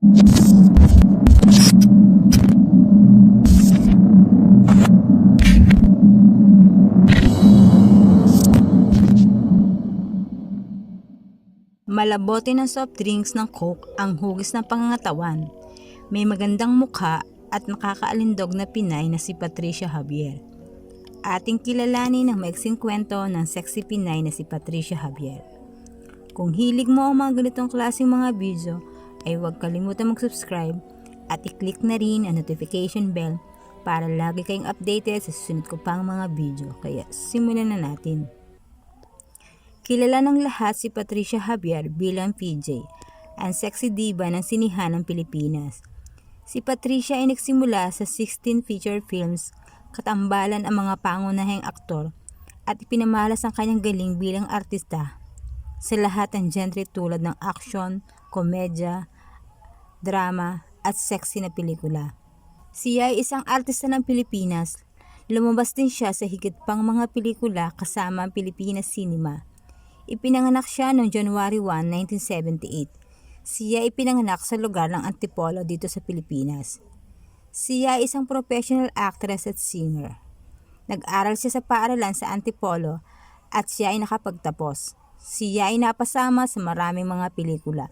Malabote ng soft drinks ng Coke ang hugis ng pangangatawan. May magandang mukha at nakakaalindog na Pinay na si Patricia Javier. Ating kilalanin ang maiksing kwento ng sexy Pinay na si Patricia Javier. Kung hilig mo ang mga ganitong klaseng mga video, ay huwag kalimutan mag-subscribe at i-click na rin ang notification bell para lagi kayong updated sa susunod ko pang mga video. Kaya simulan na natin. Kilala ng lahat si Patricia Javier bilang PJ, ang sexy diva ng sinihan ng Pilipinas. Si Patricia ay nagsimula sa 16 feature films, katambalan ang mga pangunahing aktor, at ipinamalas ang kanyang galing bilang artista sa lahat ng genre tulad ng action, komedya, drama, at sexy na pelikula. Siya ay isang artista ng Pilipinas. Lumabas din siya sa higit pang mga pelikula kasama ang Pilipinas Cinema. Ipinanganak siya noong January 1, 1978. Siya ay pinanganak sa lugar ng Antipolo dito sa Pilipinas. Siya ay isang professional actress at singer. Nag-aral siya sa paaralan sa Antipolo at siya ay nakapagtapos. Siya ay napasama sa maraming mga pelikula.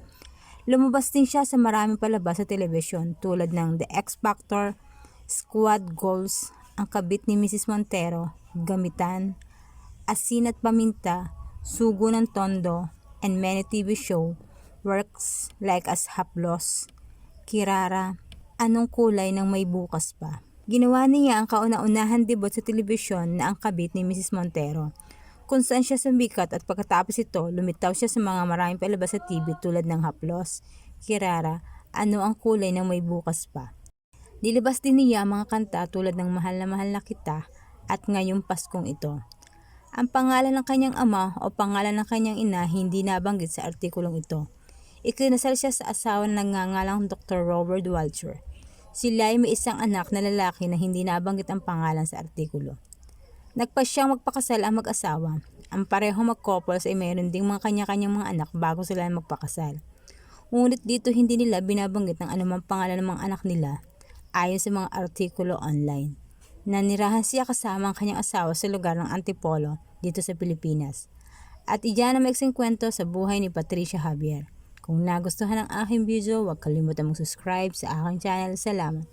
Lumabas din siya sa maraming palabas sa telebisyon tulad ng The X Factor, Squad Goals, Ang Kabit ni Mrs. Montero, Gamitan, Asin at Paminta, Sugo ng Tondo, and many TV show, works like as Haplos, Kirara, Anong Kulay ng May Bukas Pa. Ginawa niya ang kauna-unahan debut sa telebisyon na ang kabit ni Mrs. Montero, kung saan siya sumikat at pagkatapos ito, lumitaw siya sa mga maraming palabas sa TV tulad ng Haplos, Kirara, Ano ang Kulay ng May Bukas Pa. Nilabas din niya ang mga kanta tulad ng Mahal na Mahal na Kita at Ngayong Paskong Ito. Ang pangalan ng kanyang ama o pangalan ng kanyang ina hindi nabanggit sa artikulong ito. Ikinasal siya sa asawa na nagngangalang Dr. Robert Walcher. Sila ay may isang anak na lalaki na hindi nabanggit ang pangalan sa artikulo. Nagpa siyang magpakasal ang mag-asawa. Ang pareho mag-couples ay mayroon ding mga kanya-kanyang mga anak bago sila magpakasal. Ngunit dito hindi nila binabanggit ng anumang pangalan ng mga anak nila ayon sa mga artikulo online. Nanirahan siya kasama ang kanyang asawa sa lugar ng Antipolo dito sa Pilipinas. At iyan ang maiksing kwento sa buhay ni Patricia Javier. Kung nagustuhan ang aking video, huwag kalimutan mag-subscribe sa aking channel. Salamat!